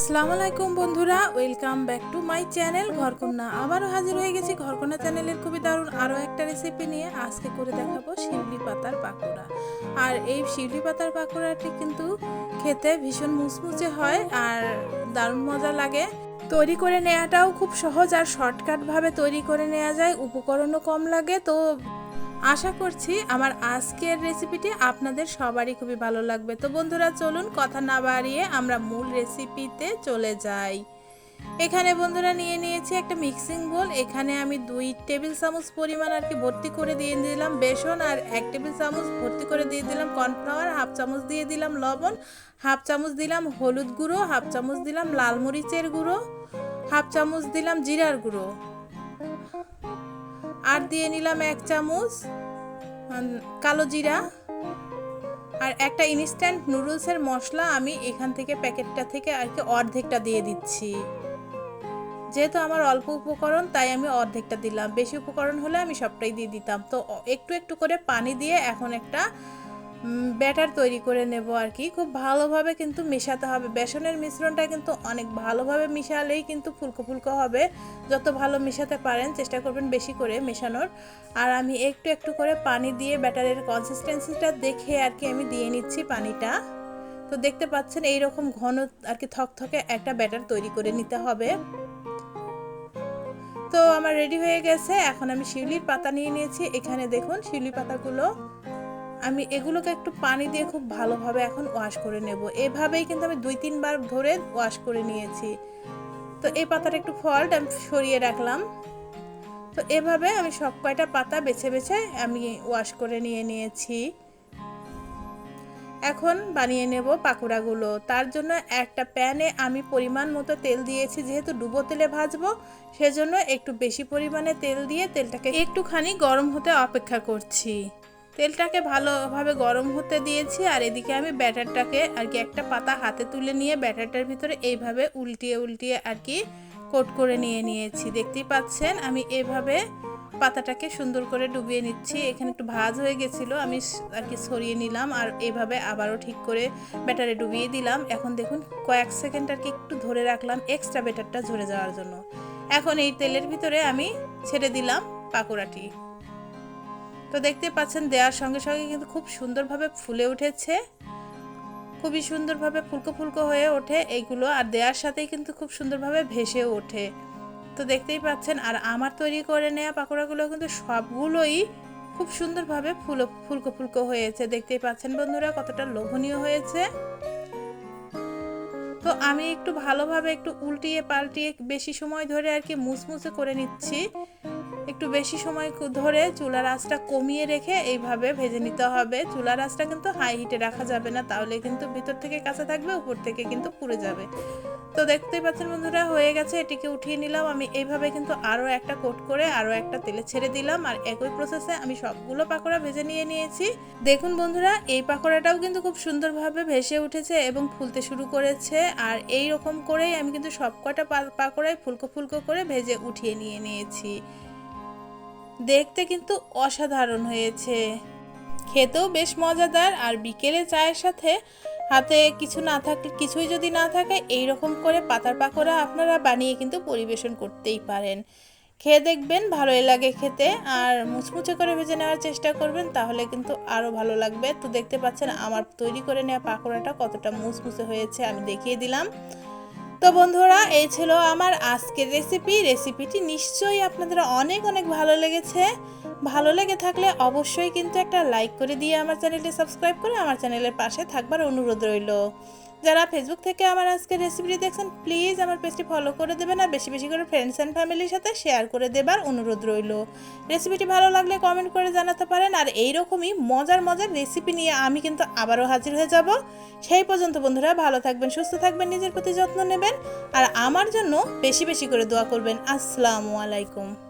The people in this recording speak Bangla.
আসসালামু আলাইকুম বন্ধুরা welcome back to my channel ঘরকন্যা, আবারও হাজির হয়ে গেছি ঘরকন্যা চ্যানেলের খুবই দারুণ আরও একটা রেসিপি নিয়ে। আজকে করে দেখাবো শিউলি পাতার পাকোড়া। আর এই শিউলি পাতার পাকোড়াটি কিন্তু খেতে ভীষণ মুচমুচে হয় আর দারুণ মজা লাগে। তৈরি করে নেওয়াটাও খুব সহজ আর শর্টকাটভাবে তৈরি করে নেওয়া যায়। উপকরণও কম লাগে, তো আশা করছি আমার আজকের রেসিপিটি আপনাদের সবারই খুবই ভালো লাগবে। তো বন্ধুরা, চলুন কথা না বাড়িয়ে আমরা মূল রেসিপিতে চলে যাই। এখানে বন্ধুরা নিয়ে নিয়েছি একটা মিক্সিং বোল এখানে আমি দুই টেবিল চামচ পরিমাণ আর কি ভর্তি করে দিয়ে দিলাম বেসন আর এক টেবিল চামচ ভর্তি করে দিয়ে দিলাম কর্নফ্লাওয়ার, হাফ চামচ দিয়ে দিলাম লবণ, হাফ চামচ দিলাম হলুদ গুঁড়ো, হাফ চামচ দিলাম লাল মরিচের গুঁড়ো, হাফ চামচ দিলাম জিরার গুঁড়ো। আর দিয়ে নিলাম এক চামচ কালো জিরা আর একটা ইনস্ট্যান্ট নুডলসের মশলা আমি এখান থেকে প্যাকেটটা থেকে আর কি অর্ধেকটা দিয়ে দিচ্ছি। যেহেতু আমার অল্প উপকরণ, তাই আমি অর্ধেকটা দিলাম। বেশি উপকরণ হলে আমি সবটাই দিয়ে দিতাম। তো, একটু একটু করে পানি দিয়ে এখন একটা ব্যাটার তৈরি করে নেব আর কি খুব ভালোভাবে কিন্তু মেশাতে হবে। বেসনের মিশ্রণটা কিন্তু অনেক ভালোভাবে মিশালেই কিন্তু ফুলকো ফুলকো হবে। যত ভালো মেশাতে পারেন, চেষ্টা করবেন বেশি করে মেশানোর। আর আমি একটু একটু করে পানি দিয়ে ব্যাটারের কনসিস্টেন্সিটা দেখে আর কি আমি দিয়ে নিচ্ছি পানিটা। তো দেখতে পাচ্ছেন এই রকম ঘন আর কি থকথকে একটা ব্যাটার তৈরি করে নিতে হবে। তো আমার রেডি হয়ে গেছে। এখন আমি শিউলির পাতা নিয়ে নিয়েছি। এখানে দেখুন শিউলি পাতাগুলো। আমি এগুলোকে একটু পানি দিয়ে খুব ভালোভাবে এখন ওয়াশ করে নেব। এভাবেই কিন্তু আমি দুই, তিনবার ধরে ওয়াশ করে নিয়েছি। তো এই পাতাটা একটু ফল্ট আমি সরিয়ে রাখলাম। তো এভাবে আমি সব কয়টা পাতা বেছে বেছে আমি ওয়াশ করে নিয়ে নিয়েছি। এখন বানিয়ে নেব পাকোড়াগুলো। তার জন্য একটা প্যানে আমি পরিমাণ মতো তেল দিয়েছি, যেহেতু ডুবো তেলে ভাজবো, সেজন্য একটু বেশি পরিমাণে তেল দিয়ে তেলটাকে একটুখানি গরম হতে অপেক্ষা করছি। তেলটাকে ভালোভাবে গরম হতে দিয়েছি আর এদিকে আমি ব্যাটারটাকে আর কি একটা পাতা হাতে তুলে নিয়ে ব্যাটারটার ভিতরে এইভাবে উল্টিয়ে উল্টিয়ে আর কি কোট করে নিয়ে নিয়েছি। দেখতেই পাচ্ছেন, আমি এভাবে পাতাটাকে সুন্দর করে ডুবিয়ে নিচ্ছি। এখানে একটু ভাজ হয়ে গেছিল, আমি আর কি সরিয়ে নিলাম আর এভাবে আবারও ঠিক করে ব্যাটারে ডুবিয়ে দিলাম। এখন দেখুন, কয়েক সেকেন্ড আর কি একটু ধরে রাখলাম এক্সট্রা ব্যাটারটা ঝরে যাওয়ার জন্য। এখন এই তেলের ভিতরে আমি ছেড়ে দিলাম পাকোড়াটি। তো দেখতে পাচ্ছেন দেওয়ার সঙ্গে সঙ্গে কিন্তু খুব সুন্দরভাবে ফুলে উঠেছে। খুবই সুন্দরভাবে ফুলকো ফুলকো হয়ে ওঠে এইগুলো আর দেওয়ার সাথেই কিন্তু খুব সুন্দরভাবে ভেসে ওঠে। তো দেখতেই পাচ্ছেন আর আমার তৈরি করে নেওয়া পাকোড়াগুলো কিন্তু সবগুলোই খুব সুন্দরভাবে ফুলো ফুলকো ফুলকো হয়েছে। দেখতেই পাচ্ছেন বন্ধুরা কতটা লোভনীয় হয়েছে। তো আমি একটু ভালোভাবে একটু উল্টিয়ে পাল্টিয়ে বেশি সময় ধরে আর কি মুসমুসে করে নিচ্ছি। একটু বেশি সময় ধরে চুলার আঁচটা কমিয়ে রেখে এইভাবে ভেজে নিতে হবে। চুলার আঁচটা কিন্তু হাই হিটে রাখা যাবে না, তাহলে কিন্তু ভিতর থেকে কাঁচা থাকবে, উপর থেকে কিন্তু পুড়ে যাবে। তো দেখতেই পাচ্ছেন বন্ধুরা, হয়ে গেছে, এটিকে উঠিয়ে নিলাম। আমি এইভাবে কিন্তু আরও একটা কোট করে আরও একটা তেলে ছেড়ে দিলাম। আর একই প্রসেসে আমি সবগুলো পাকোড়া ভেজে নিয়ে নিয়েছি। দেখুন বন্ধুরা, এই পাকোড়াটাও কিন্তু খুব সুন্দরভাবে ভেসে উঠেছে এবং ফুলতে শুরু করেছে। আর এই রকম করেই আমি কিন্তু সবকটা পা- পাকোড়াই ফুলকো ফুলকো করে ভেজে উঠিয়ে নিয়ে নিয়েছি। দেখতে কিন্তু অসাধারণ হয়েছে। খেতেও বেশ মজাদার আর বিকেলে চায়ের সাথে হাতে কিছু না থাকলে কিছুই যদি না থাকে এই রকম করে পাতার পাকোড়া আপনারা বানিয়ে কিন্তু পরিবেশন করতেই পারেন। খেয়ে দেখবেন, ভালোই লাগে খেতে আর মুচমুচে করে ভেজে নেওয়ার চেষ্টা করবেন, তাহলে কিন্তু আরও ভালো লাগবে। তো দেখতে পাচ্ছেন, আমার তৈরি করে নেওয়া পাকোড়াটা কতটা মুচমুচে হয়েছে, আমি দেখিয়ে দিলাম। তো বন্ধুরা, এই ছিল আমার আজকের রেসিপি রেসিপিটি নিশ্চয়ই আপনাদের অনেক অনেক ভালো লেগেছে। ভালো লেগে থাকলে অবশ্যই কিন্তু একটা লাইক করে দিয়ে আমার চ্যানেলটি সাবস্ক্রাইব করে আমার চ্যানেলের পাশে থাকবার অনুরোধ রইল। যারা ফেসবুক থেকে আমার আজকের রেসিপিটি দেখছেন প্লিজ আমার পেজটি ফলো করে দেবেন আর বেশি বেশি করে ফ্রেন্ডস অ্যান্ড ফ্যামিলির সাথে শেয়ার করে দেবার অনুরোধ রইল। রেসিপিটি ভালো লাগলে কমেন্ট করে জানাতে পারেন আর এইরকমই মজার মজার রেসিপি নিয়ে আমি কিন্তু আবারও হাজির হয়ে যাব। সেই পর্যন্ত বন্ধুরা ভালো থাকবেন, সুস্থ থাকবেন, নিজের প্রতি যত্ন নেবেন আর আমার জন্য বেশি বেশি করে দোয়া করবেন। আসসালামু আলাইকুম।